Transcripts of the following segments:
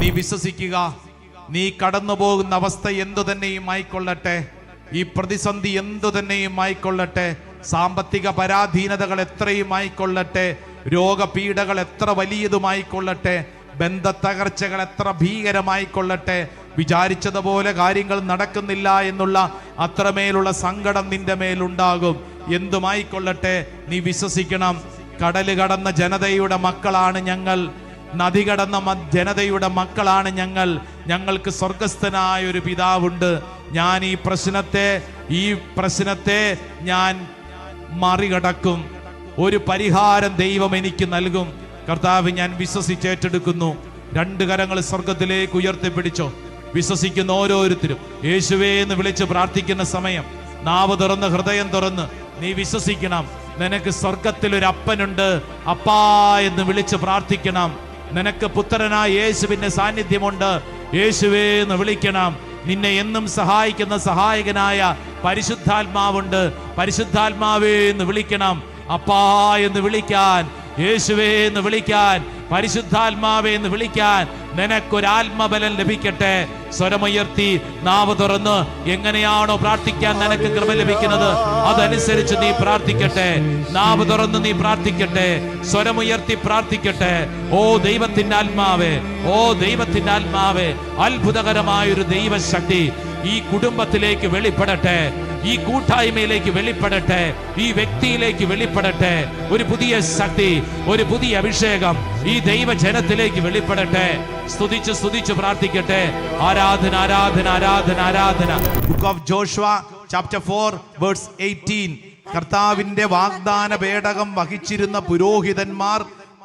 നീ വിശ്വസിക്കുക നീ കടന്നു പോകുന്ന അവസ്ഥ എന്തു തന്നെയും ആയിക്കൊള്ളട്ടെ. ഈ പ്രതിസന്ധി എന്തു തന്നെയും ആയിക്കൊള്ളട്ടെ. സാമ്പത്തിക പരാധീനതകൾ എത്രയും ആയിക്കൊള്ളട്ടെ. രോഗപീഠകൾ എത്ര വലിയതുമായിക്കൊള്ളട്ടെ ബന്ധ തകർച്ചകൾ എത്ര ഭീകരമായിക്കൊള്ളട്ടെ. വിചാരിച്ചതുപോലെ കാര്യങ്ങൾ നടക്കുന്നില്ല എന്നുള്ള അത്രമേലുള്ള സങ്കടം നിന്റെ മേലുണ്ടാകും. എന്തുമായിക്കൊള്ളട്ടെ? നീ വിശ്വസിക്കണം. കടൽ കടന്ന ജനതയുടെ മക്കളാണ് ഞങ്ങൾ. നദി കടന്ന ജനതയുടെ മക്കളാണ് ഞങ്ങൾ. ഞങ്ങൾക്ക് സ്വർഗസ്ഥനായ ഒരു പിതാവുണ്ട്. ഞാൻ ഈ പ്രശ്നത്തെ ഈ പ്രശ്നത്തെ ഞാൻ മറികടക്കും. ഒരു പരിഹാരം ദൈവം എനിക്ക് നൽകും. കർത്താവ് ഞാൻ വിശ്വസിച്ചേറ്റെടുക്കുന്നു രണ്ട് കരങ്ങൾ സ്വർഗത്തിലേക്ക് ഉയർത്തിപ്പിടിച്ചോ? വിശ്വസിക്കുന്ന ഓരോരുത്തരും യേശുവേ എന്ന് വിളിച്ച് പ്രാർത്ഥിക്കുന്ന സമയം നാവ് തുറന്ന് ഹൃദയം തുറന്ന് നീ വിശ്വസിക്കണം. നിനക്ക് സ്വർഗത്തിൽ ഒരു അപ്പനുണ്ട്. അപ്പാ എന്ന് വിളിച്ച് പ്രാർത്ഥിക്കണം. നിനക്ക് പുത്രനായ യേശുവിന്റെ സാന്നിധ്യമുണ്ട്. യേശുവേ എന്ന് വിളിക്കണം. നിന്നെ എന്നും സഹായിക്കുന്ന സഹായകനായ പരിശുദ്ധാത്മാവുണ്ട്. പരിശുദ്ധാത്മാവേ എന്ന് വിളിക്കണം. അപ്പാ എന്ന് വിളിക്കാൻ യേശുവേ എന്ന് വിളിക്കാൻ പരിശുദ്ധാത്മാവേ എന്ന് വിളിക്കാൻ നിനക്കൊരാത്മബലം ലഭിക്കട്ടെ. സ്വരമുയർത്തി നാവ് തുറന്ന് എങ്ങനെയാണോ പ്രാർത്ഥിക്കാൻ നിനക്ക് കൃപ ലഭിക്കുന്നത് അതനുസരിച്ച് നീ പ്രാർത്ഥിക്കട്ടെ. നാവ് തുറന്ന് നീ പ്രാർത്ഥിക്കട്ടെ. സ്വരമുയർത്തി പ്രാർത്ഥിക്കട്ടെ. ഓ ദൈവത്തിന്റെ ആത്മാവേ ഓ ദൈവത്തിന്റെ ആത്മാവേ അത്ഭുതകരമായൊരു ദൈവശക്തി ഈ കുടുംബത്തിലേക്ക് വെളിപ്പെടട്ടെ. ഈ കൂട്ടായ്മയിലേക്ക് വെളിപ്പെടട്ടെ ഈ വ്യക്തിയിലേക്ക് വെളിപ്പെടട്ടെ. ഒരു പുതിയ ശക്തി ഒരു പുതിയ അഭിഷേകം ഈ ദൈവജനത്തിലേക്ക് വെളിപ്പെടട്ടെ. സ്തുതിച്ച് സ്തുതിച്ച് പ്രാർത്ഥിക്കട്ടെ. ആരാധന ആരാധന ആരാധന ആരാധന. Book of Joshua chapter four verse eighteen കർത്താവിന്റെ വാഗ്ദാന പേടകം വഹിച്ചിരുന്ന പുരോഹിതന്മാർ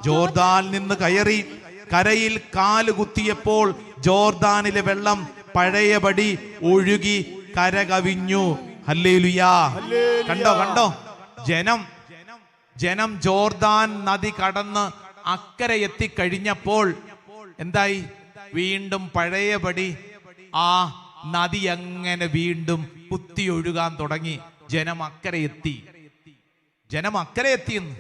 ജോർദാൻ നിന്ന് കയറി കരയിൽ കാൽ കുത്തിയപ്പോൾ ജോർദാനിലെ വെള്ളം പഴയപടി ഒഴുകി കരകവിഞ്ഞു. കണ്ടോ കണ്ടോ? ജനം ജനം ജോർദാൻ നദി കടന്ന് അക്കരെ എത്തിക്കഴിഞ്ഞപ്പോൾ എന്തായി? വീണ്ടും പഴയപടി ആ നദി അങ്ങനെ വീണ്ടും കുത്തി ഒഴുകാൻ തുടങ്ങി? ജനം അക്കരെ എത്തി. ജനം അക്കരെ എത്തിയെന്ന്.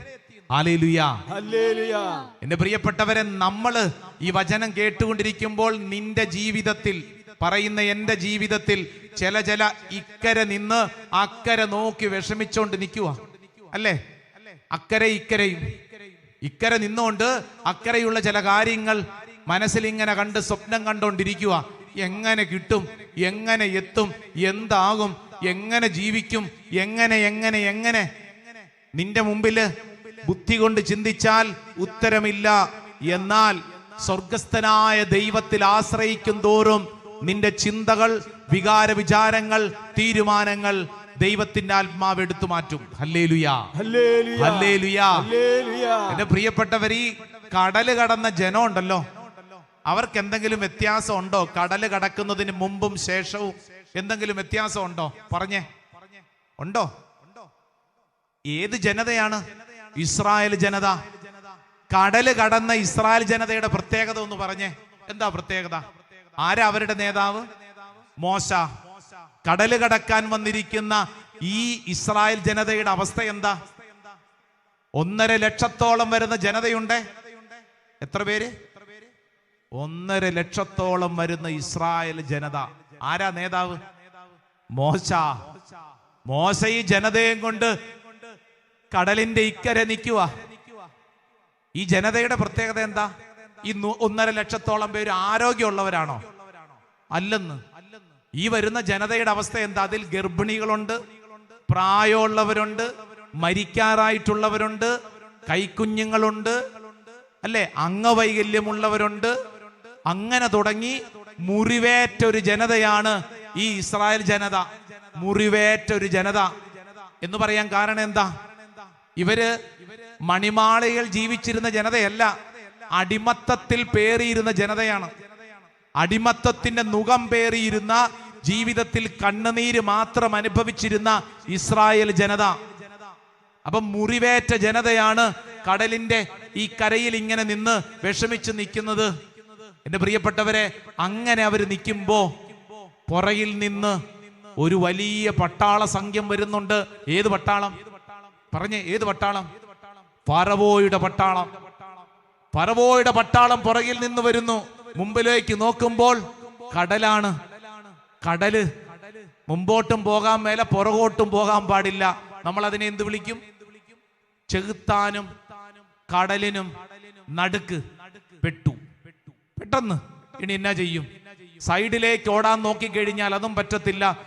എന്റെ പ്രിയപ്പെട്ടവരെ നമ്മൾ ഈ വചനം കേട്ടുകൊണ്ടിരിക്കുമ്പോൾ നിന്റെ ജീവിതത്തിൽ പറയുന്ന എന്റെ ജീവിതത്തിൽ ചില ചില ഇക്കരെ നിന്ന് അക്കരെ നോക്കി വിഷമിച്ചോണ്ട് നിൽക്കുക അല്ലേ? അക്കരെ ഇക്കരയും. ഇക്കരെ നിന്നുകൊണ്ട് അക്കരെയുള്ള ചില കാര്യങ്ങൾ മനസ്സിൽ ഇങ്ങനെ കണ്ട് സ്വപ്നം കണ്ടോണ്ടിരിക്കുക എങ്ങനെ കിട്ടും? എങ്ങനെ എത്തും? എന്താകും? എങ്ങനെ ജീവിക്കും? എങ്ങനെ എങ്ങനെ എങ്ങനെ? നിന്റെ മുമ്പിൽ ബുദ്ധി കൊണ്ട് ചിന്തിച്ചാൽ ഉത്തരമില്ല. എന്നാൽ സ്വർഗസ്ഥനായ ദൈവത്തിൽ ആശ്രയിക്കും തോറും നിന്റെ ചിന്തകൾ വികാര വിചാരങ്ങൾ തീരുമാനങ്ങൾ ദൈവത്തിന്റെ ആത്മാവ് എടുത്തു മാറ്റും. എന്റെ പ്രിയപ്പെട്ടവർ ഈ കടൽ കടന്ന ജനം ഉണ്ടല്ലോ. അവർക്ക് എന്തെങ്കിലും വ്യത്യാസം ഉണ്ടോ? കടൽ കടക്കുന്നതിന് മുമ്പും ശേഷവും എന്തെങ്കിലും വ്യത്യാസം ഉണ്ടോ? പറഞ്ഞേ. ഉണ്ടോ? ഏത് ജനതയാണ്? ഇസ്രായേൽ ജനത. കടൽ കടന്ന ഇസ്രായേൽ ജനതയുടെ പ്രത്യേകത ഒന്ന് പറഞ്ഞേ. എന്താ പ്രത്യേകത? ആരാ അവരുടെ നേതാവ്? മോശ. കടൽ കടക്കാൻ വന്നിരിക്കുന്ന ഈ ഇസ്രായേൽ ജനതയുടെ അവസ്ഥ എന്താ? ഒന്നര ലക്ഷത്തോളം വരുന്ന ജനതയുണ്ട്. എത്ര പേര്? ഒന്നര ലക്ഷത്തോളം വരുന്ന ഇസ്രായേൽ ജനത. ആരാ നേതാവ്? മോശ. മോശ ഈ ജനതയും കൊണ്ട് കടലിന്റെ ഇക്കരെ നിൽക്കുക ഈ ജനതയുടെ പ്രത്യേകത എന്താ? ഈ ഒന്നര ലക്ഷത്തോളം പേര് ആരോഗ്യമുള്ളവരാണോ? അല്ലെന്ന്. ഈ വരുന്ന ജനതയുടെ അവസ്ഥ എന്താ? അതിൽ ഗർഭിണികളുണ്ട് പ്രായമുള്ളവരുണ്ട് മരിക്കാറായിട്ടുള്ളവരുണ്ട് കൈക്കുഞ്ഞുങ്ങളുണ്ട് അല്ലെ? അംഗവൈകല്യമുള്ളവരുണ്ട്. അങ്ങനെ തുടങ്ങി മുറിവേറ്റ ഒരു ജനതയാണ് ഈ ഇസ്രായേൽ ജനത. മുറിവേറ്റ ഒരു ജനത. എന്ന് പറയാൻ കാരണം എന്താ? ഇവർ മണിമാളയിൽ ജീവിച്ചിരുന്ന ജനതയല്ല. അടിമത്തത്തിൽ പേറിയിരുന്ന ജനതയാണ്. അടിമത്തത്തിന്റെ നുഖം പേറിയിരുന്ന ജീവിതത്തിൽ കണ്ണുനീര് മാത്രം അനുഭവിച്ചിരുന്ന ഇസ്രായേൽ ജനത. അപ്പം മുറിവേറ്റ ജനതയാണ് കടലിന്റെ ഈ കരയിൽ ഇങ്ങനെ നിന്ന് വിഷമിച്ച് നിൽക്കുന്നത്. എന്റെ പ്രിയപ്പെട്ടവരെ അങ്ങനെ അവർ നിൽക്കുമ്പോ പുറയിൽ നിന്ന് ഒരു വലിയ പട്ടാള സംഖ്യം വരുന്നുണ്ട്. ഏത് പട്ടാളം? പറഞ്ഞേ ഏത് പട്ടാളം? ഫറവോയുടെ പട്ടാളം. ഫറവോയുടെ പട്ടാളം പുറകിൽ നിന്ന് വരുന്നു. മുമ്പിലേക്ക് നോക്കുമ്പോൾ കടലാണ്. കടൽ. മുമ്പോട്ടും പോകാൻ മേലെ പുറകോട്ടും പോകാൻ പാടില്ല. നമ്മൾ അതിനെ എന്ത് വിളിക്കും? ചെകുത്താനും കടലിനും നടുക്ക് പെട്ടു. പെട്ടെന്ന് ഇനി എന്നാ ചെയ്യും? സൈഡിലേക്ക് ഓടാൻ നോക്കിക്കഴിഞ്ഞാൽ അതും പറ്റത്തില്ല.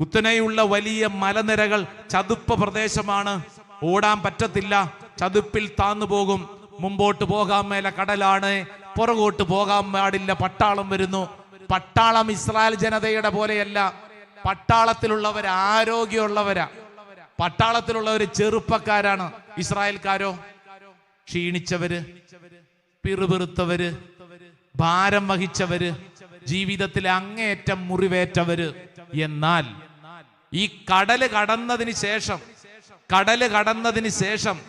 കുത്തനെയുള്ള വലിയ മലനിരകൾ ചതുപ്പ് പ്രദേശമാണ്. ഓടാൻ പറ്റത്തില്ല. ചതുപ്പിൽ താന്നു പോകും. മുമ്പോട്ട് പോകാൻ മേലെ കടലാണ് പുറകോട്ട് പോകാൻ പാടില്ല പട്ടാളം വരുന്നു. പട്ടാളം ഇസ്രായേൽ ജനതയുടെ പോലെയല്ല. പട്ടാളത്തിലുള്ളവർ ആരോഗ്യമുള്ളവരാ. പട്ടാളത്തിലുള്ളവർ ചെറുപ്പക്കാരാണ്. ഇസ്രായേൽക്കാരോ? ക്ഷീണിച്ചവര് പിറുപിറുത്തവര് ഭാരം വഹിച്ചവര് ജീവിതത്തിൽ അങ്ങേയറ്റം മുറിവേറ്റവര്. എന്നാൽ ഈ കടൽ കടന്നതിന് ശേഷം കടൽ കടന്നതിന് ശേഷം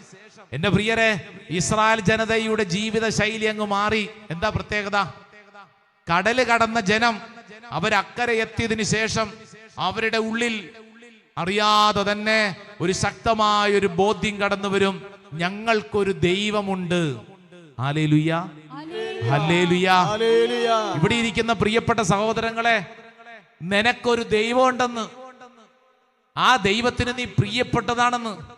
എന്റെ പ്രിയരെ ഇസ്രായേൽ ജനതയുടെ ജീവിത ശൈലി അങ്ങ് മാറി. എന്താ പ്രത്യേകത? കടൽ കടന്ന ജനം അവരക്കരെ എത്തിയതിനു ശേഷം അവരുടെ ഉള്ളിൽ അറിയാതെ തന്നെ ഒരു ശക്തമായ ഒരു ബോധ്യം കടന്നു വരും. ഞങ്ങൾക്കൊരു ദൈവമുണ്ട്. ഇവിടെ ഇരിക്കുന്ന പ്രിയപ്പെട്ട സഹോദരങ്ങളെ നിനക്കൊരു ദൈവമുണ്ടെന്ന്. ആ ദൈവത്തിന് നീ പ്രിയപ്പെട്ടതാണെന്ന്.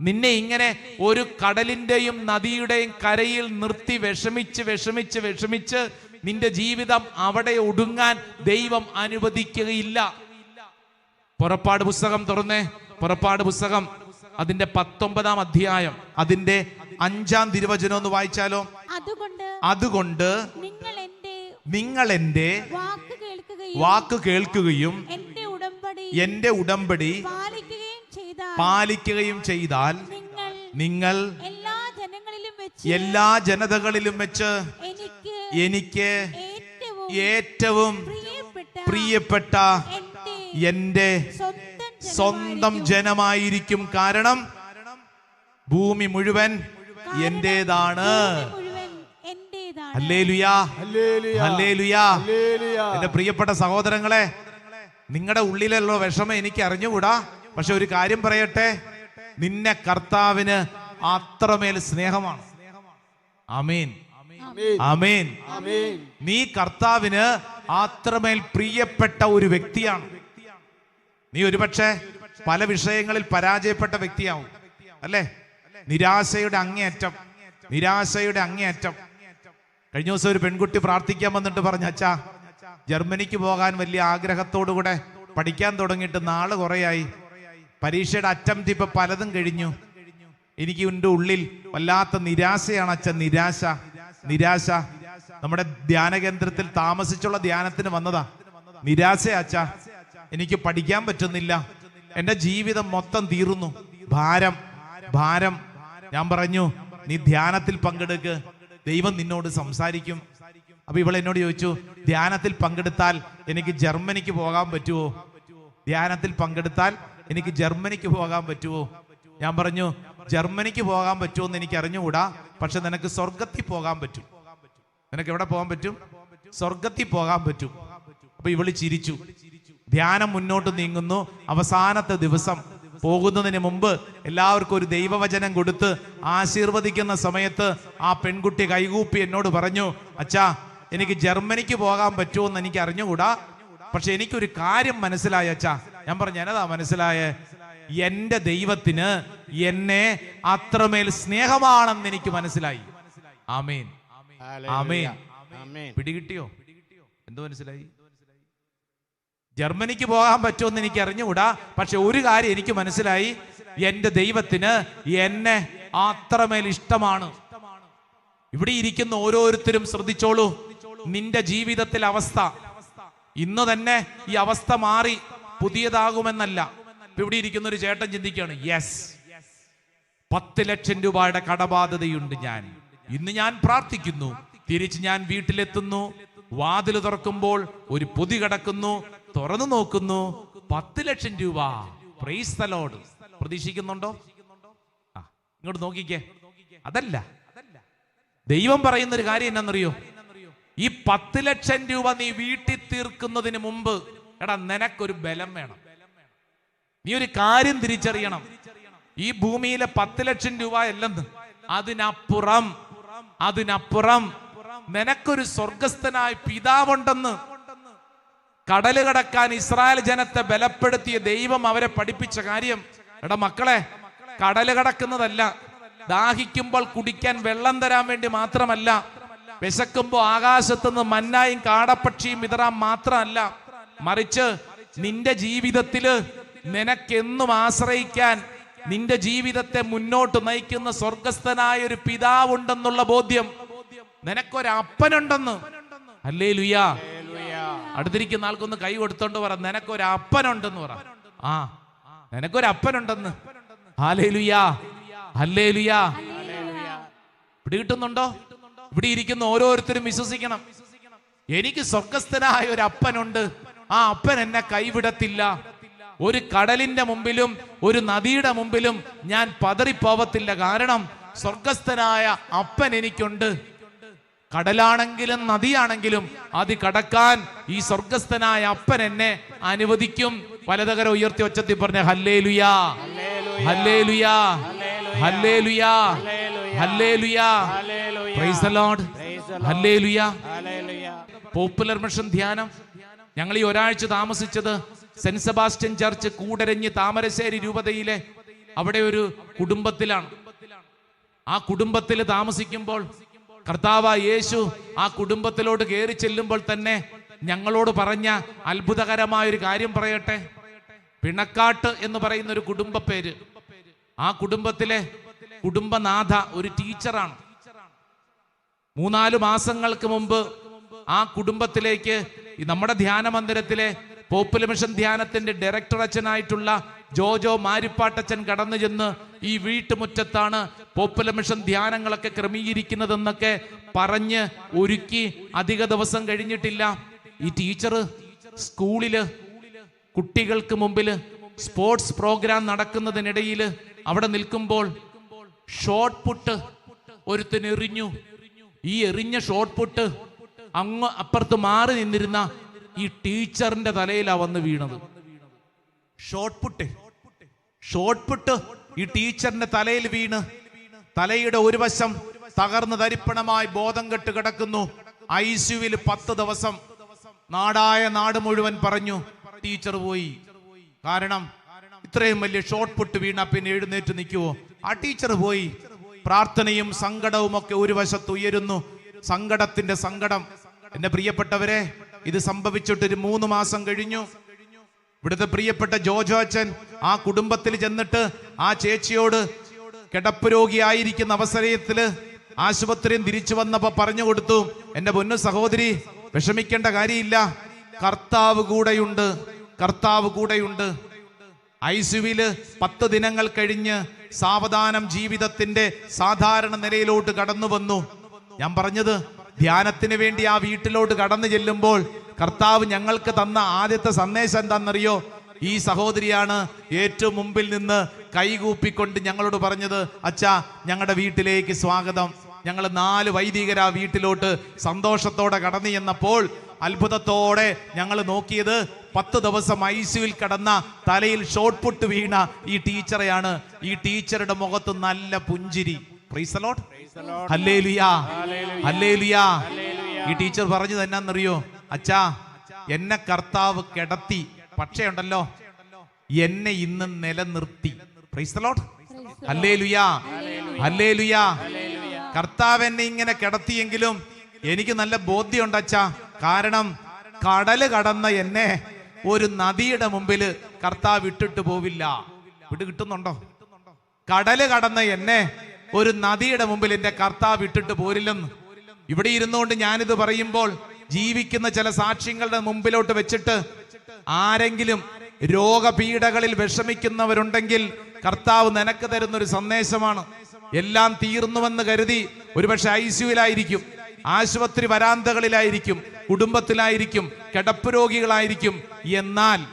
നിന്നെ ഇങ്ങനെ ഒരു കടലിന്റെയും നദിയുടെയും കരയിൽ നിർത്തി വിഷമിച്ച് വിഷമിച്ച് വിഷമിച്ച് നിന്റെ ജീവിതം അവിടെ ഒടുങ്ങാൻ ദൈവം അനുവദിക്കുകയില്ല. പുറപ്പാട് പുസ്തകം തുറന്നേ. പുറപ്പാട് പുസ്തകം അതിന്റെ പത്തൊമ്പതാം അധ്യായം അതിന്റെ അഞ്ചാം തിരുവചനം ഒന്ന് വായിച്ചാലോ? അതുകൊണ്ട് അതുകൊണ്ട് നിങ്ങൾ എന്റെ വാക്ക് കേൾക്കുകയും എന്റെ ഉടമ്പടി പാലിക്കുകയും ചെയ്താൽ നിങ്ങൾ എല്ലാ ജനങ്ങളിലും വെച്ച് എല്ലാ ജനതകളിലും വെച്ച് എനിക്ക് എനിക്ക് ഏറ്റവും പ്രിയപ്പെട്ട എന്റെ സ്വന്തം ജനമായിരിക്കും. കാരണം ഭൂമി മുഴുവൻ എന്റേതാണ് ഭൂമി മുഴുവൻ എന്റേതാണ് ഹല്ലേലുയാ ഹല്ലേലൂയ. ഹല്ലേലൂയ. എന്റെ പ്രിയപ്പെട്ട സഹോദരങ്ങളെ നിങ്ങളുടെ ഉള്ളിലുള്ള വിഷമം എനിക്ക് അറിഞ്ഞുകൂടാ പക്ഷെ ഒരു കാര്യം പറയട്ടെ? നിന്നെ കർത്താവിന് അത്രമേൽ സ്നേഹമാണ്. അമീൻ അമീൻ നീ കർത്താവിന് അത്രമേൽ പ്രിയപ്പെട്ട ഒരു വ്യക്തിയാണ്. നീ ഒരുപക്ഷെ പല വിഷയങ്ങളിൽ പരാജയപ്പെട്ട വ്യക്തിയാവും. അല്ലേ? നിരാശയുടെ അങ്ങേയറ്റം. നിരാശയുടെ അങ്ങേയറ്റം. കഴിഞ്ഞ ദിവസം ഒരു പെൺകുട്ടി പ്രാർത്ഥിക്കാൻ വന്നിട്ട് പറഞ്ഞു അച്ഛാ ജർമ്മനിക്ക് പോകാൻ വലിയ ആഗ്രഹത്തോടുകൂടെ പഠിക്കാൻ തുടങ്ങിയിട്ട് നാൾ കുറയായി. പരീക്ഷയുടെ അറ്റംപ്റ്റ് ഇപ്പൊ പലതും കഴിഞ്ഞു. എനിക്ക് എന്റെ ഉള്ളിൽ വല്ലാത്ത നിരാശയാണ് അച്ഛൻ. നിരാശ നിരാശ. നമ്മുടെ ധ്യാന കേന്ദ്രത്തിൽ താമസിച്ചുള്ള ധ്യാനത്തിന് വന്നതാ. നിരാശ അച്ഛ. എനിക്ക് പഠിക്കാൻ പറ്റുന്നില്ല. എന്റെ ജീവിതം മൊത്തം തീർന്നു. ഭാരം ഭാരം. ഞാൻ പറഞ്ഞു നീ ധ്യാനത്തിൽ പങ്കെടുക്ക്. ദൈവം നിന്നോട് സംസാരിക്കും. അപ്പൊ ഇവൾ എന്നോട് ചോദിച്ചു ധ്യാനത്തിൽ പങ്കെടുത്താൽ എനിക്ക് ജർമ്മനിക്ക് പോകാൻ പറ്റുമോ ധ്യാനത്തിൽ പങ്കെടുത്താൽ എനിക്ക് ജർമ്മനിക്ക് പോകാൻ പറ്റുമോ ഞാൻ പറഞ്ഞു ജർമ്മനിക്ക് പോകാൻ പറ്റുമോ എന്ന് എനിക്ക് അറിഞ്ഞുകൂടാ പക്ഷെ നിനക്ക് സ്വർഗത്തിൽ പോകാൻ പറ്റും. നിനക്ക് എവിടെ പോകാൻ പറ്റും? സ്വർഗത്തിൽ പോകാൻ പറ്റും. അപ്പൊ ഇവൾ ചിരിച്ചു. ധ്യാനം മുന്നോട്ട് നീങ്ങുന്നു. അവസാനത്തെ ദിവസം പോകുന്നതിന് മുമ്പ് എല്ലാവർക്കും ഒരു ദൈവവചനം കൊടുത്ത് ആശീർവദിക്കുന്ന സമയത്ത് ആ പെൺകുട്ടി കൈകൂപ്പി എന്നോട് പറഞ്ഞു അച്ഛാ എനിക്ക് ജർമ്മനിക്ക് പോകാൻ പറ്റുമോ എന്ന് എനിക്ക് അറിഞ്ഞുകൂടാ പക്ഷെ എനിക്കൊരു കാര്യം മനസ്സിലായി അച്ഛാ. ഞാൻ പറഞ്ഞു എന്നതാ മനസ്സിലായ? എന്റെ ദൈവത്തിന് എന്നെ അത്രമേൽ സ്നേഹമാണെന്ന് എനിക്ക് മനസ്സിലായി. ആമേൻ. ആമേൻ. ആമേൻ. പിടികിട്ടിയോ? എന്തോ മനസ്സിലായി? ജർമ്മനിക്ക് പോകാൻ പറ്റുമെന്ന് എനിക്ക് അറിഞ്ഞുകൂടാ. പക്ഷെ ഒരു കാര്യം എനിക്ക് മനസ്സിലായി. എന്റെ ദൈവത്തിന് എന്നെ അത്രമേൽ ഇഷ്ടമാണ്. ഇവിടെ ഇരിക്കുന്ന ഓരോരുത്തരും ശ്രദ്ധിച്ചോളൂ. നിന്റെ ജീവിതത്തിൽ അവസ്ഥ. ഇന്ന് തന്നെ ഈ അവസ്ഥ മാറി. പുതിയതാകുമെന്നല്ല. ഇവിടെ ഇരിക്കുന്ന ഒരു ചേട്ടൻ ചിന്തിക്കുകയാണ് യെസ് പത്ത് ലക്ഷം രൂപയുടെ കടബാധ്യതയുണ്ട് ഞാൻ. ഇന്ന് ഞാൻ പ്രാർത്ഥിക്കുന്നു. തിരിച്ച് ഞാൻ വീട്ടിലെത്തുന്നു. വാതിൽ തുറക്കുമ്പോൾ ഒരു പൊതി കിടക്കുന്നു. തുറന്നു നോക്കുന്നു. പത്ത് ലക്ഷം രൂപ. പ്രൈസ് തലോട് പ്രതീക്ഷിക്കുന്നുണ്ടോ? ആ ഇങ്ങോട്ട് നോക്കിക്കേ. അതല്ല. ദൈവം പറയുന്ന ഒരു കാര്യം എന്നാന്നറിയോ? ഈ പത്ത് ലക്ഷം രൂപ നീ വീട്ടിൽ തീർക്കുന്നതിന് മുമ്പ് എടാ നിനക്കൊരു ബലം വേണം. നീ ഒരു കാര്യം തിരിച്ചറിയണം. ഈ ഭൂമിയിലെ പത്ത് ലക്ഷം രൂപ അല്ലെന്ന് അതിനപ്പുറം അതിനപ്പുറം നിനക്കൊരു സ്വർഗസ്ഥനായ പിതാവുണ്ടെന്ന് കടൽ കടക്കാൻ ഇസ്രായേൽ ജനത്തെ ബലപ്പെടുത്തിയ ദൈവം അവരെ പഠിപ്പിച്ച കാര്യം. എടാ മക്കളെ കടൽ കടക്കുന്നതല്ല. ദാഹിക്കുമ്പോൾ കുടിക്കാൻ വെള്ളം തരാൻ വേണ്ടി മാത്രമല്ല. വിശക്കുമ്പോൾ ആകാശത്തുനിന്ന് മന്നായും കാടപ്പക്ഷിയും വിതറാൻ മാത്രമല്ല. മറിച്ച് നിന്റെ ജീവിതത്തിൽ നിനക്കെന്നും ആശ്രയിക്കാൻ നിന്റെ ജീവിതത്തെ മുന്നോട്ട് നയിക്കുന്ന സ്വർഗസ്ഥനായ ഒരു പിതാവുണ്ടെന്നുള്ള ബോധ്യം നിനക്കൊരപ്പനുണ്ടെന്ന്. അല്ലേ ലുയാ അടുത്തിരിക്കുന്ന ആൾക്കൊന്ന് കൈ കൊടുത്തോണ്ട് പറ. നിനക്കൊരു അപ്പനുണ്ടെന്ന് പറ. ആ നിനക്കൊരു അപ്പനുണ്ടെന്ന് ഹാലേലുയാ. ഹല്ലേലുയാ ഇവിടെ കിട്ടുന്നുണ്ടോ ഇവിടെ ഇരിക്കുന്ന ഓരോരുത്തരും വിശ്വസിക്കണം. എനിക്ക് സ്വർഗസ്ഥനായ ഒരു അപ്പനുണ്ട്. ആ അപ്പൻ എന്നെ കൈവിടത്തില്ല. ഒരു കടലിന്റെ മുമ്പിലും ഒരു നദിയുടെ മുമ്പിലും ഞാൻ പതറിപ്പോവത്തില്ല. കാരണം സ്വർഗസ്ഥനായ അപ്പൻ എനിക്കുണ്ട്. കടലാണെങ്കിലും നദിയാണെങ്കിലും അത് കടക്കാൻ ഈ സ്വർഗസ്ഥനായ അപ്പൻ എന്നെ അനുവദിക്കും. വലതകര ഉയർത്തി ഒച്ചത്തിൽ പറഞ്ഞ hallelujah. Hallelujah. Hallelujah. Hallelujah. Praise the Lord hallelujah. Popular mission ധ്യാനം. ഞങ്ങൾ ഈ ഒരാഴ്ച താമസിച്ചത് Saint Sebastian church Koodaranji Thamarassery രൂപതയിലെ അവിടെ ഒരു കുടുംബത്തിലാണ്. ആ കുടുംബത്തിൽ താമസിക്കുമ്പോൾ കർത്താവ് യേശു ആ കുടുംബത്തിലോട്ട് കയറി ചെല്ലുമ്പോൾ തന്നെ ഞങ്ങളോട് പറഞ്ഞ അത്ഭുതകരമായ ഒരു കാര്യം പറയട്ടെ. പിണക്കാട്ട് എന്ന് പറയുന്ന ഒരു കുടുംബ പേര്. ആ കുടുംബത്തിലെ കുടുംബനാഥ ഒരു ടീച്ചറാണ്. മൂന്നാൽ മാസങ്ങൾക്ക് മുമ്പ് ആ കുടുംബത്തിലേക്ക് ഈ നമ്മുടെ ധ്യാന മന്ദിരത്തിലെ പോപ്പുലർ മിഷൻ ധ്യാനത്തിന്റെ ഡയറക്ടർ അച്ഛനായിട്ടുള്ള ജോജോ മാരിപ്പാട്ടച്ചൻ കടന്നു ചെന്ന് ഈ വീട്ടുമുറ്റത്താണ് പോപ്പുലർ മിഷൻ ധ്യാനങ്ങളൊക്കെ ക്രമീകരിക്കുന്നതെന്നൊക്കെ പറഞ്ഞ് ഒരുക്കി അധിക ദിവസം കഴിഞ്ഞിട്ടില്ല. ഈ ടീച്ചർ സ്കൂളിൽ കുട്ടികൾക്ക് മുമ്പിൽ സ്പോർട്സ് പ്രോഗ്രാം നടക്കുന്നതിനിടയിൽ അവിടെ നിൽക്കുമ്പോൾ ഷോർട്ട് പുട്ട് ഒരുത്തിന് എറിഞ്ഞു. ഈ എറിഞ്ഞ ഷോർട്ട് പുട്ട് അങ്ങ് അപ്പുറത്ത് മാറി നിന്നിരുന്ന ഈ ടീച്ചറിന്റെ തലയിലാ വന്ന് വീണത്. ഷോർട്ട് പുട്ട് ഷോർട്ട് പുട്ട് ഈ ടീച്ചറിന്റെ തലയിൽ വീണ്. തലയുടെ ഒരു വശം തകർന്ന് തരിപ്പണമായി ബോധം കെട്ട് കിടക്കുന്നു. ഐ സിയുവിൽ പത്ത് ദിവസം. നാടായ നാട് മുഴുവൻ പറഞ്ഞു ടീച്ചർ പോയി. കാരണം ഇത്രയും വലിയ ഷോർട്ട് പുട്ട് വീണ പിന്നെ എഴുന്നേറ്റ് നിൽക്കുവോ? ആ ടീച്ചർ പോയി. പ്രാർത്ഥനയും സങ്കടവും ഒക്കെ ഒരു വശത്ത് ഉയരുന്നു. സങ്കടത്തിന്റെ സങ്കടം എന്റെ പ്രിയപ്പെട്ടവരെ ഇത് സംഭവിച്ചിട്ട് ഒരു മൂന്ന് മാസം കഴിഞ്ഞു. ഇവിടുത്തെ പ്രിയപ്പെട്ട ജോജോ അച്ഛൻ ആ കുടുംബത്തിൽ ചെന്നിട്ട് ആ ചേച്ചിയോട് കിടപ്പ് രോഗിയായിരിക്കുന്ന അവസരത്തിൽ ആശുപത്രിയും തിരിച്ചു വന്നപ്പോ പറഞ്ഞു കൊടുത്തു എന്റെ പൊന്നു സഹോദരി വിഷമിക്കേണ്ട കാര്യമില്ല. കർത്താവ് കൂടെയുണ്ട് കർത്താവ് കൂടെയുണ്ട്. ഐ സിയുവിൽ പത്ത് ദിനങ്ങൾ കഴിഞ്ഞ് സാവധാനം ജീവിതത്തിന്റെ സാധാരണ നിലയിലോട്ട് കടന്നു വന്നു ഞാൻ പറഞ്ഞത് ധ്യാനത്തിന് വേണ്ടി ആ വീട്ടിലോട്ട് കടന്നു ചെല്ലുമ്പോൾ കർത്താവ് ഞങ്ങൾക്ക് തന്ന ആദ്യത്തെ സന്ദേശം എന്താണെന്നറിയോ? ഈ സഹോദരിയാണ് ഏറ്റവും മുമ്പിൽ നിന്ന് കൈകൂപ്പിക്കൊണ്ട് ഞങ്ങളോട് പറഞ്ഞത് അച്ഛാ ഞങ്ങളുടെ വീട്ടിലേക്ക് സ്വാഗതം. ഞങ്ങൾ നാല് വൈദികർ ആ വീട്ടിലോട്ട് സന്തോഷത്തോടെ കടന്നു ചെന്നപ്പോൾ അത്ഭുതത്തോടെ ഞങ്ങൾ നോക്കിയത് പത്ത് ദിവസം ഐസിയുവിൽ കടന്ന തലയിൽ ഷോട്ട് പുട്ട് വീണ ഈ ടീച്ചറെയാണ് ഈ ടീച്ചറുടെ മുഖത്ത് നല്ല പുഞ്ചിരി. പ്രീസലോട്ട് ഈ ടീച്ചർ പറഞ്ഞു തന്നെന്നറിയോ അച്ഛാ എന്നെ കർത്താവ് കിടത്തി. പക്ഷേ ഉണ്ടല്ലോ എന്നെ ഇന്ന് നിലനിർത്തി. Praise Lord hallelujah. ഹല്ലേലുയാ. കർത്താവ് എന്നെ ഇങ്ങനെ കിടത്തിയെങ്കിലും എനിക്ക് നല്ല ബോധ്യമുണ്ട് അച്ഛാ. കാരണം കടൽ കടന്ന എന്നെ ഒരു നദിയുടെ മുമ്പിൽ കർത്താവ് ഇട്ടിട്ട് പോവില്ല. വിട്ട് കിട്ടുന്നുണ്ടോ? കടൽ കടന്ന എന്നെ ഒരു നദിയുടെ മുമ്പിൽ എന്റെ കർത്താവ് ഇട്ടിട്ട് പോരില്ലെന്ന്. ഇവിടെ ഇരുന്നുകൊണ്ട് ഞാനിത് പറയുമ്പോൾ ജീവിക്കുന്ന ചില സാക്ഷ്യങ്ങളുടെ മുമ്പിലോട്ട് വെച്ചിട്ട് ആരെങ്കിലും രോഗപീഠകളിൽ വിഷമിക്കുന്നവരുണ്ടെങ്കിൽ കർത്താവ് നിനക്ക് തരുന്ന ഒരു സന്ദേശമാണ്. എല്ലാം തീർന്നുവെന്ന് കരുതി ഒരുപക്ഷെ ഐ സിയുലായിരിക്കും ആശുപത്രി വരാന്തകളിലായിരിക്കും കുടുംബത്തിലായിരിക്കും കിടപ്പ് രോഗികളായിരിക്കും. എന്നാൽ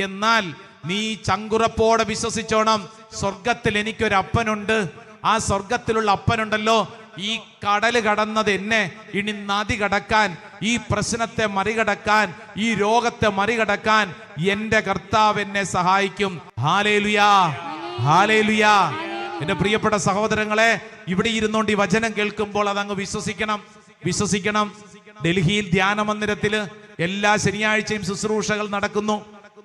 എന്നാൽ നീ ചങ്കുറപ്പോടെ വിശ്വസിച്ചോണം സ്വർഗത്തിൽ എനിക്കൊരു അപ്പനുണ്ട് ആ സ്വർഗത്തിലുള്ള അപ്പനുണ്ടല്ലോ ഈ കടൽ കടന്നത് എന്നെ ഇനി നദി കടക്കാൻ ഈ പ്രശ്നത്തെ മറികടക്കാൻ ഈ രോഗത്തെ മറികടക്കാൻ എന്റെ കർത്താവ് എന്നെ സഹായിക്കും. Hallelujah hallelujah. എന്റെ പ്രിയപ്പെട്ട സഹോദരങ്ങളെ ഇവിടെ ഇരുന്നുകൊണ്ട് ഈ വചനം കേൾക്കുമ്പോൾ അതങ്ങ് വിശ്വസിക്കണം വിശ്വസിക്കണം. ഡൽഹിയിൽ ധ്യാന മന്ദിരത്തിൽ എല്ലാ ശനിയാഴ്ചയും ശുശ്രൂഷകൾ നടക്കുന്നു.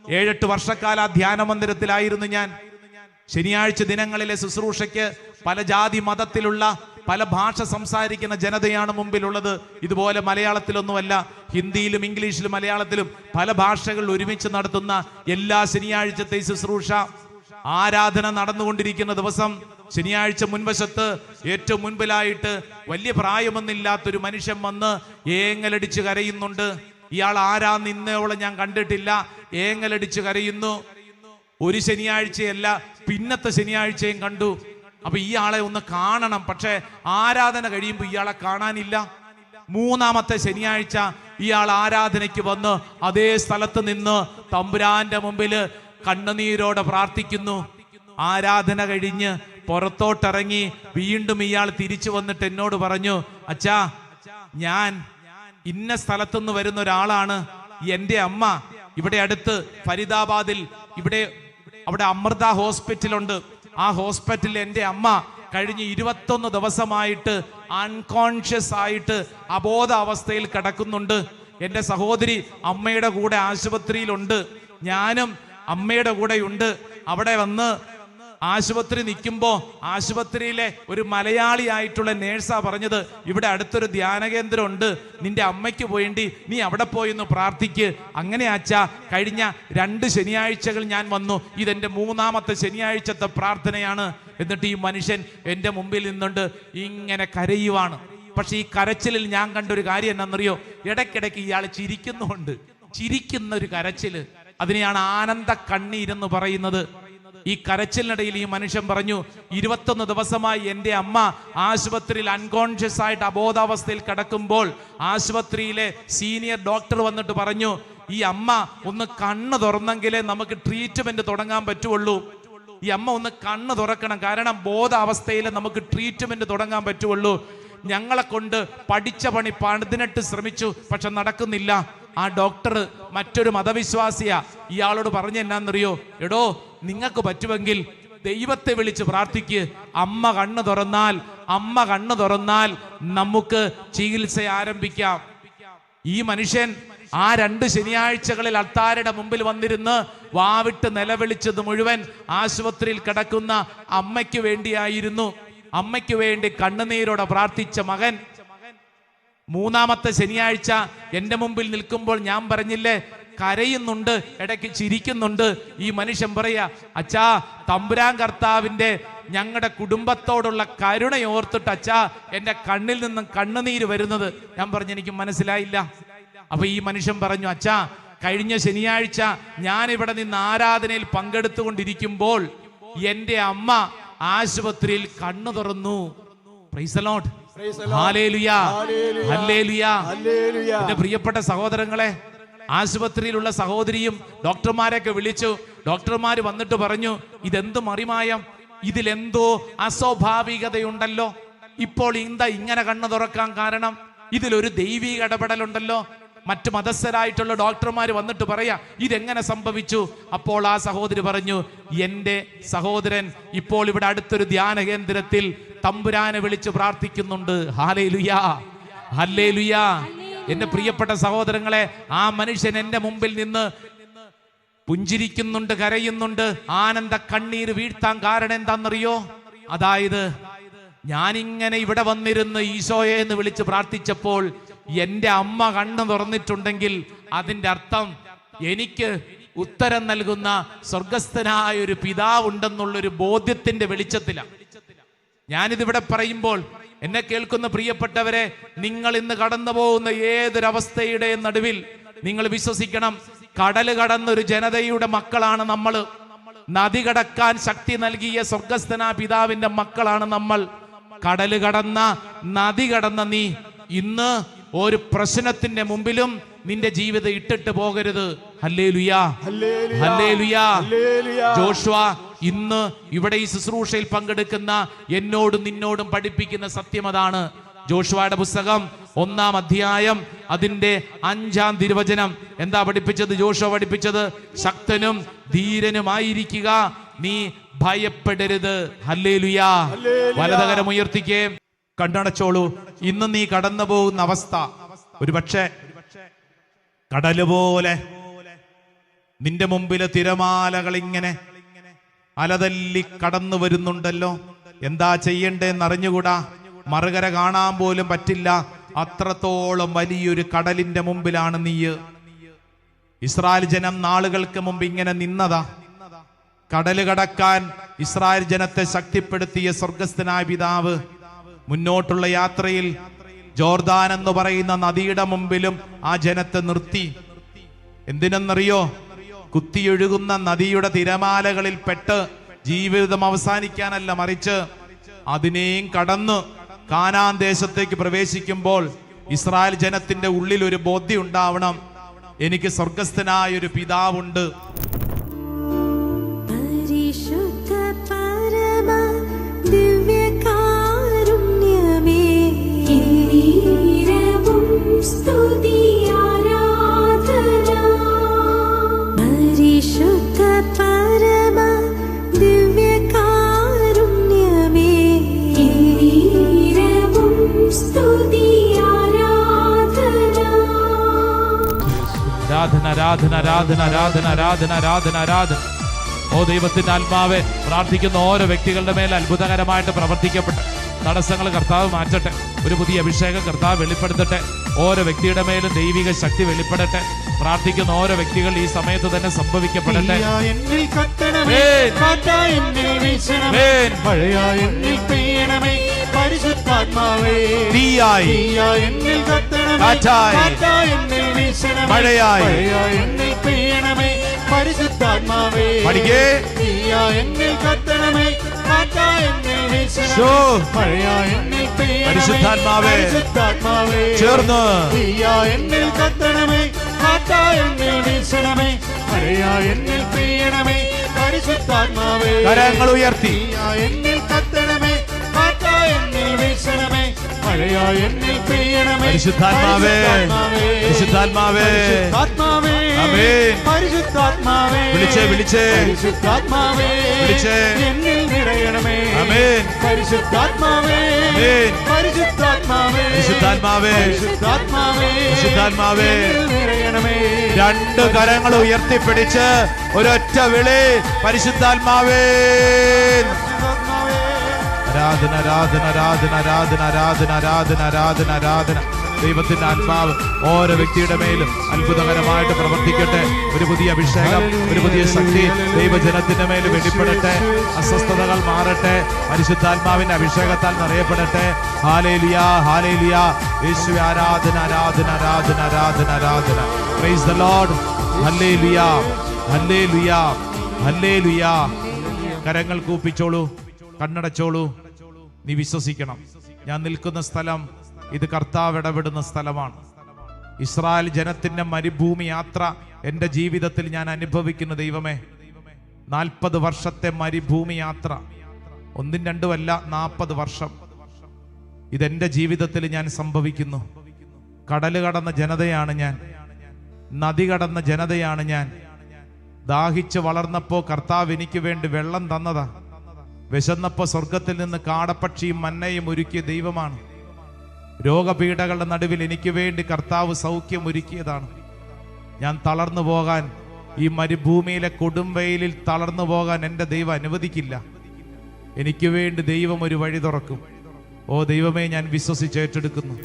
ഏഴെട്ട് വർഷക്കാല ധ്യാന മന്ദിരത്തിലായിരുന്നു ഞാൻ. ശനിയാഴ്ച ദിനങ്ങളിലെ ശുശ്രൂഷയ്ക്ക് പല ജാതി മതത്തിലുള്ള പല ഭാഷ സംസാരിക്കുന്ന ജനതയാണ് മുമ്പിലുള്ളത്. ഇതുപോലെ മലയാളത്തിലൊന്നുമല്ല ഹിന്ദിയിലും ഇംഗ്ലീഷിലും മലയാളത്തിലും പല ഭാഷകൾ ഒരുമിച്ച് നടത്തുന്ന എല്ലാ ശനിയാഴ്ചത്തെ ശുശ്രൂഷ ആരാധന നടന്നുകൊണ്ടിരിക്കുന്ന ദിവസം ശനിയാഴ്ച മുൻവശത്ത് ഏറ്റവും മുൻപിലായിട്ട് വലിയ പ്രായമൊന്നില്ലാത്തൊരു മനുഷ്യൻ വന്ന് ഏങ്ങലടിച്ച് കരയുന്നുണ്ട്. ഇയാൾ ആരാന്ന് ഇന്നോളം ഞാൻ കണ്ടിട്ടില്ല. ഏങ്ങലടിച്ച് കരയുന്നു. ഒരു ശനിയാഴ്ചയല്ല പിന്നത്തെ ശനിയാഴ്ചയും കണ്ടു. അപ്പൊ ഇയാളെ ഒന്ന് കാണണം. പക്ഷെ ആരാധന കഴിയുമ്പോൾ ഇയാളെ കാണാനില്ല. മൂന്നാമത്തെ ശനിയാഴ്ച ഇയാൾ ആരാധനയ്ക്ക് വന്ന് അതേ സ്ഥലത്ത് നിന്ന് തമ്പുരാന്റെ മുമ്പിൽ കണ്ണുനീരോടെ പ്രാർത്ഥിക്കുന്നു. ആരാധന കഴിഞ്ഞ് പുറത്തോട്ടിറങ്ങി വീണ്ടും ഇയാൾ തിരിച്ചു വന്നിട്ട് എന്നോട് പറഞ്ഞു അച്ഛാ ഞാൻ ഇന്ന സ്ഥലത്തുനിന്ന് വരുന്ന ഒരാളാണ്. എന്റെ അമ്മ ഇവിടെ അടുത്ത് ഫരീദാബാദിൽ ഇവിടെ അവിടെ അമൃത ഹോസ്പിറ്റലുണ്ട്. ആ ഹോസ്പിറ്റലിൽ എന്റെ അമ്മ കഴിഞ്ഞ ഇരുപത്തൊന്ന് ദിവസമായിട്ട് അൺകോൺഷ്യസ് ആയിട്ട് അബോധ അവസ്ഥയിൽ കിടക്കുന്നുണ്ട്. എന്റെ സഹോദരി അമ്മയുടെ കൂടെ ആശുപത്രിയിലുണ്ട്. ഞാനും അമ്മയുടെ കൂടെയുണ്ട്. അവിടെ വന്ന് ആശുപത്രി നിൽക്കുമ്പോൾ ആശുപത്രിയിലെ ഒരു മലയാളി ആയിട്ടുള്ള നേഴ്സാ പറഞ്ഞത് ഇവിടെ അടുത്തൊരു ധ്യാന കേന്ദ്രം ഉണ്ട് നിന്റെ അമ്മയ്ക്ക് വേണ്ടി നീ അവിടെ പോയി ഒന്ന് പ്രാർത്ഥിക്ക്. അങ്ങനെ അച്ഛാ കഴിഞ്ഞ രണ്ട് ശനിയാഴ്ചകൾ ഞാൻ വന്നു. ഇതെന്റെ മൂന്നാമത്തെ ശനിയാഴ്ചത്തെ പ്രാർത്ഥനയാണ്. എന്നിട്ട് ഈ മനുഷ്യൻ എന്റെ മുമ്പിൽ നിന്നുകൊണ്ട് ഇങ്ങനെ കരയുവാണ്. പക്ഷെ ഈ കരച്ചിലിൽ ഞാൻ കണ്ട ഒരു കാര്യം എന്നാണെന്നറിയോ ഇടയ്ക്കിടയ്ക്ക് ഇയാൾ ചിരിക്കുന്നുണ്ട് ചിരിക്കുന്ന ഒരു കരച്ചിൽ. അതിനെയാണ് ആനന്ദ കണ്ണീരെന്ന് പറയുന്നത്. ഈ കരച്ചിലിനിടയിൽ ഈ മനുഷ്യൻ പറഞ്ഞു ഇരുപത്തൊന്ന് ദിവസമായി എന്റെ അമ്മ ആശുപത്രിയിൽ അൺകോൺഷ്യസ് ആയിട്ട് അബോധാവസ്ഥയിൽ കിടക്കുമ്പോൾ ആശുപത്രിയിലെ സീനിയർ ഡോക്ടർ വന്നിട്ട് പറഞ്ഞു ഈ അമ്മ ഒന്ന് കണ്ണ് തുറന്നെങ്കിലേ നമുക്ക് ട്രീറ്റ്മെന്റ് തുടങ്ങാൻ പറ്റുള്ളൂ. ഈ അമ്മ ഒന്ന് കണ്ണ് തുറക്കണം. കാരണം ബോധാവസ്ഥയിൽ നമുക്ക് ട്രീറ്റ്മെന്റ് തുടങ്ങാൻ പറ്റുള്ളൂ. ഞങ്ങളെ കൊണ്ട് പഠിച്ച പണി പണിതിനിട്ട് ശ്രമിച്ചു പക്ഷെ നടക്കുന്നില്ല. ആ ഡോക്ടർ മറ്റൊരു മതവിശ്വാസിയ. ഇയാളോട് പറഞ്ഞ എന്നാന്നറിയോ? എടോ നിങ്ങൾക്ക് പറ്റുമെങ്കിൽ ദൈവത്തെ വിളിച്ച് പ്രാർത്ഥിക്ക്. അമ്മ കണ്ണു തുറന്നാൽ അമ്മ കണ്ണു തുറന്നാൽ നമുക്ക് ചികിത്സ ആരംഭിക്കാം. ഈ മനുഷ്യൻ ആ രണ്ട് ശനിയാഴ്ചകളിൽ അത്താരുടെ മുമ്പിൽ വന്നിരുന്ന് വാവിട്ട് നിലവിളിച്ചത് മുഴുവൻ ആശുപത്രിയിൽ കിടക്കുന്ന അമ്മയ്ക്ക് വേണ്ടിയായിരുന്നു. അമ്മയ്ക്ക് വേണ്ടി കണ്ണുനീരോടെ പ്രാർത്ഥിച്ച മകൻ മൂന്നാമത്തെ ശനിയാഴ്ച എന്റെ മുമ്പിൽ നിൽക്കുമ്പോൾ ഞാൻ പറഞ്ഞില്ലേ കരയുന്നുണ്ട് ഇടയ്ക്ക് ചിരിക്കുന്നുണ്ട്. ഈ മനുഷ്യൻ പറയാ അച്ഛാ തമ്പുരാൻ കർത്താവിന്റെ ഞങ്ങളുടെ കുടുംബത്തോടുള്ള കരുണ കരുണയോർത്തിട്ട് അച്ഛാ എന്റെ കണ്ണിൽ നിന്നും കണ്ണുനീര് വരുന്നത്. ഞാൻ പറഞ്ഞു എനിക്ക് മനസ്സിലായില്ല. അപ്പൊ ഈ മനുഷ്യൻ പറഞ്ഞു അച്ഛാ കഴിഞ്ഞ ശനിയാഴ്ച ഞാൻ ഇവിടെ നിന്ന് ആരാധനയിൽ പങ്കെടുത്തുകൊണ്ടിരിക്കുമ്പോൾ എന്റെ അമ്മ ആശുപത്രിയിൽ കണ്ണു തുറന്നു. Praise എന്റെ പ്രിയപ്പെട്ട സഹോദരങ്ങളെ ആശുപത്രിയിലുള്ള സഹോദരിയും ഡോക്ടർമാരെയൊക്കെ വിളിച്ചു. ഡോക്ടർമാർ വന്നിട്ട് പറഞ്ഞു ഇതെന്ത് മറിമായം? ഇതിലെന്തോ അസ്വാഭാവികതയുണ്ടല്ലോ. ഇപ്പോൾ ഇന്ത ഇങ്ങനെ കണ്ണു തുറക്കാൻ കാരണം ഇതിലൊരു ദൈവിക ഇടപെടലുണ്ടല്ലോ. മറ്റു മതസ്ഥരായിട്ടുള്ള ഡോക്ടർമാർ വന്നിട്ട് പറയാ ഇതെങ്ങനെ സംഭവിച്ചു? അപ്പോൾ ആ സഹോദരി പറഞ്ഞു എന്റെ സഹോദരൻ ഇപ്പോൾ ഇവിടെ അടുത്തൊരു ധ്യാന കേന്ദ്രത്തിൽ തമ്പുരാനെ വിളിച്ച് പ്രാർത്ഥിക്കുന്നുണ്ട്. Hallelujah hallelujah. എന്റെ പ്രിയപ്പെട്ട സഹോദരങ്ങളെ ആ മനുഷ്യൻ എന്റെ മുമ്പിൽ നിന്ന് പുഞ്ചിരിക്കുന്നുണ്ട് കരയുന്നുണ്ട്. ആനന്ദ കണ്ണീർ വീഴ്ത്താൻ കാരണം എന്താണെന്നറിയോ? അതായത് ഞാനിങ്ങനെ ഇവിടെ വന്നിരുന്ന് ഈശോയെ എന്ന് വിളിച്ച് പ്രാർത്ഥിച്ചപ്പോൾ എന്റെ അമ്മ കണ്ണു തുറന്നിട്ടുണ്ടെങ്കിൽ അതിന്റെ അർത്ഥം എനിക്ക് ഉത്തരം നൽകുന്ന സ്വർഗസ്ഥനായ ഒരു പിതാവുണ്ടെന്നുള്ളൊരു ബോധ്യത്തിന്റെ വെളിച്ചത്തിലാണ് ഞാനിതിവിടെ പറയുമ്പോൾ എന്നെ കേൾക്കുന്ന പ്രിയപ്പെട്ടവരെ നിങ്ങൾ ഇന്ന് കടന്നു പോകുന്ന ഏതൊരവസ്ഥയുടെ നടുവിൽ നിങ്ങൾ വിശ്വസിക്കണം കടൽ കടന്നൊരു ജനതയുടെ മക്കളാണ് നമ്മൾ നദി കടക്കാൻ ശക്തി നൽകിയ സ്വർഗസ്ഥന പിതാവിന്റെ മക്കളാണ് നമ്മൾ. കടൽ കടന്ന നദി കടന്ന നീ ഇന്ന് ഒരു പ്രശ്നത്തിന്റെ മുമ്പിലും നിന്റെ ജീവിതം ഇട്ടിട്ട് പോകരുത്. ഹല്ലേ ലുയാ. ഹല്ലേ ലുയാ. ജോഷുവ ഇന്ന് ഇവിടെ ഈ ശുശ്രൂഷയിൽ പങ്കെടുക്കുന്ന എന്നോടും നിന്നോടും പഠിപ്പിക്കുന്ന സത്യം അതാണ്. ജോഷുവയുടെ പുസ്തകം ഒന്നാം അധ്യായം അതിന്റെ അഞ്ചാം തിരുവചനം. എന്താ പഠിപ്പിച്ചത്? ജോഷ പഠിപ്പിച്ചത്? ശക്തനും ധീരനുമായിരിക്കുക. നീ ഭയപ്പെടരുത്. ഹല്ലേലൂയ. വലതകരം ഉയർത്തിക്കേ. കണ്ണടച്ചോളൂ ഇന്ന് നീ കടന്നു പോകുന്ന അവസ്ഥ. ഒരു പക്ഷേ കടൽ പോലെ നിന്റെ മുമ്പിലെ തിരമാലകൾ ഇങ്ങനെ അലതല്ലി കടന്നു വരുന്നുണ്ടല്ലോ. എന്താ ചെയ്യണ്ടേന്ന് അറിഞ്ഞുകൂടാ? മറുകര കാണാൻ പോലും പറ്റില്ല. അത്രത്തോളം വലിയൊരു കടലിന്റെ മുമ്പിലാണ് നീ ഇസ്രായേൽ ജനം നാളുകൾക്ക് മുമ്പ് ഇങ്ങനെ നിന്നതാ. കടൽ കടക്കാൻ ഇസ്രായേൽ ജനത്തെ ശക്തിപ്പെടുത്തിയ സ്വർഗസ്ഥനായ പിതാവ് മുന്നോട്ടുള്ള യാത്രയിൽ ജോർദാൻ എന്ന് പറയുന്ന നദിയുടെ മുമ്പിലും ആ ജനത്തെ നിർത്തി. എന്തിനെന്നറിയോ? കുത്തിയൊഴുകുന്ന നദിയുടെ തിരമാലകളിൽ പെട്ട് ജീവിതം അവസാനിക്കാനല്ല മറിച്ച് അതിനെയും കടന്ന് കാനാൻ ദേശത്തേക്ക് പ്രവേശിക്കുമ്പോൾ ഇസ്രായേൽ ജനത്തിന്റെ ഉള്ളിൽ ഒരു ബോധ്യം ഉണ്ടാവണം. എനിക്ക് സ്വർഗസ്ഥനായ ഒരു പിതാവുണ്ട്. ആരാധന ആരാധന ആരാധന ആരാധന ആരാധന. ഓ ദൈവത്തിന്റെ ആത്മാവെ പ്രാർത്ഥിക്കുന്ന ഓരോ വ്യക്തികളുടെ മേൽ അത്ഭുതകരമായിട്ട് പ്രവർത്തിക്കപ്പെട്ട് തടസ്സങ്ങൾ കർത്താവ് മാറ്റട്ടെ. ഒരു പുതിയ അഭിഷേകം കർത്താവ് വെളിപ്പെടുത്തട്ടെ. ഓരോ വ്യക്തിയുടെ മേലും ദൈവിക ശക്തി വെളിപ്പെടട്ടെ. പ്രാർത്ഥിക്കുന്ന ഓരോ വ്യക്തികൾ ഈ സമയത്ത് തന്നെ സംഭവിക്കപ്പെടട്ടെ. മഴയായി. പരിശുദ്ധാത്മാവേ. പഠിക്കേ നീയാ എന്നിൽ കത്തണമേ. മാറ്റാ എന്നിൽ വീശണമേ. മഴയാ എന്നിൽ പെയ്യണമേ. പരിശുദ്ധാത്മാവേ. പരിശുദ്ധാത്മാവേ. ചേർന്ന്. എന്നിൽ കത്തണമേ. മാറ്റാ എന്നിൽ വീശണമേ. മഴയാ എന്നിൽ പെയ്യണമേ. പരിശുദ്ധാത്മാവേ. കരങ്ങൾ ഉയർത്തി. നീയാ എന്നിൽ കത്തണമേ. മാറ്റാ എന്നിൽ വീശണമേ. മഴയാ എന്നിൽ പെയ്യണമേ. പരിശുദ്ധാത്മാവേ. പരിശുദ്ധാത്മാവേ. പരിശുദ്ധാത്മാവേ. വിളിച്ചേ വിളിച്ചേ. പരിശുദ്ധാത്മാവേ. വിളിച്ചേ. എന്നിൽ നിറയണമേ. ആമേൻ. പരിശുദ്ധാത്മാവേ. പരിശുദ്ധാത്മാവേ. പരിശുദ്ധാത്മാവേ. പരിശുദ്ധാത്മാവേ. പരിശുദ്ധാത്മാവേ. നിറയണമേ. രണ്ട് കരങ്ങൾ ഉയർത്തിപ്പിടിച്ച് ഒരൊറ്റ വിളി. പരിശുദ്ധാത്മാവേ. ആരാധന ആരാധന ആരാധന ആരാധന ആരാധന ആരാധന ആരാധന ആരാധന. ദൈവത്തിന്റെ ആത്മാവ് ഓരോ വ്യക്തിയുടെ മേലും അത്ഭുതകരമായിട്ട് പ്രവർത്തിക്കട്ടെ. ഒരു പുതിയ അഭിഷേകം ഒരു പുതിയ ശക്തി ദൈവജനത്തിന്റെ മേലും വെളിപ്പെടട്ടെ. അസ്വസ്ഥതകൾ മാറട്ടെ. പരിശുദ്ധാത്മാവിന്റെ അഭിഷേകത്താൽ നിറയപ്പെടട്ടെ. Hallelujah hallelujah. യേശു ആരാധന ആരാധന ആരാധന ആരാധന ആരാധന. Praise the Lord hallelujah hallelujah hallelujah. കരങ്ങൾ കൂപ്പിച്ചോളൂ കണ്ണടച്ചോളൂ. നീ വിശ്വസിക്കണം. ഞാൻ നിൽക്കുന്ന സ്ഥലം ഇത് കർത്താവ് ഇടപെടുന്ന സ്ഥലമാണ്. ഇസ്രായേൽ ജനത്തിന്റെ മരുഭൂമി യാത്ര എന്റെ ജീവിതത്തിൽ ഞാൻ അനുഭവിക്കുന്ന ദൈവമേ. നാൽപ്പത് വർഷത്തെ മരുഭൂമി യാത്ര. ഒന്നും രണ്ടുമല്ല നാൽപ്പത് വർഷം. ഇതെന്റെ ജീവിതത്തിൽ ഞാൻ സംഭവിക്കുന്നു. കടൽ കടന്ന ജനതയാണ് ഞാൻ. നദി കടന്ന ജനതയാണ് ഞാൻ. ദാഹിച്ച് വളർന്നപ്പോൾ കർത്താവ് എനിക്ക് വേണ്ടി വെള്ളം തന്നതാ. വിശന്നപ്പോൾ സ്വർഗത്തിൽ നിന്ന് കാടപ്പക്ഷിയും മന്നയും ഒരുക്കിയ ദൈവമാണ്. രോഗപീഠകളുടെ നടുവിൽ എനിക്ക് വേണ്ടി കർത്താവ് സൗഖ്യം ഒരുക്കിയതാണ്. ഞാൻ തളർന്നു പോകാൻ ഈ മരുഭൂമിയിലെ കൊടുംവെയിലിൽ തളർന്നു പോകാൻ എന്റെ ദൈവം അനുവദിക്കില്ല. എനിക്ക് വേണ്ടി ദൈവം ഒരു വഴി തുറക്കും. ഓ ദൈവമേ ഞാൻ വിശ്വസിച്ച് ഏറ്റെടുക്കുന്നു.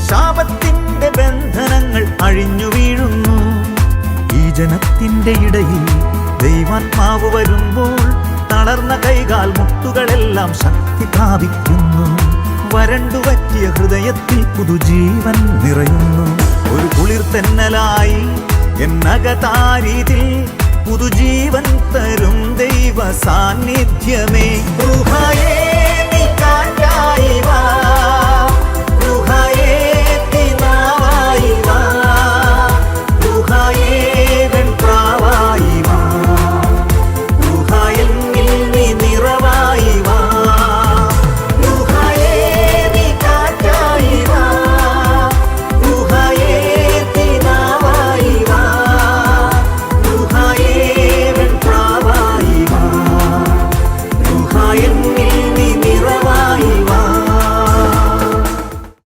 ശാപത്തിന്റെ ബന്ധനങ്ങൾ അഴിഞ്ഞു വീഴുന്നു. ഈ ജനത്തിന്റെ ഇടയിൽ ദൈവാത്മാവ് വരുമ്പോൾ തളർന്ന കൈകാൽ മുട്ടുകളെല്ലാം ശക്തി പ്രാപിക്കുന്നു വരണ്ടു പറ്റിയ ഹൃദയത്തിൽ പുതുജീവൻ നിറയുന്നു. ഒരു കുളിർ തെന്നലായി എന്നകതാരിതിൽ പുതുജീവൻ തരും ദൈവ സാന്നിധ്യമേ. കാറ്റായി വാ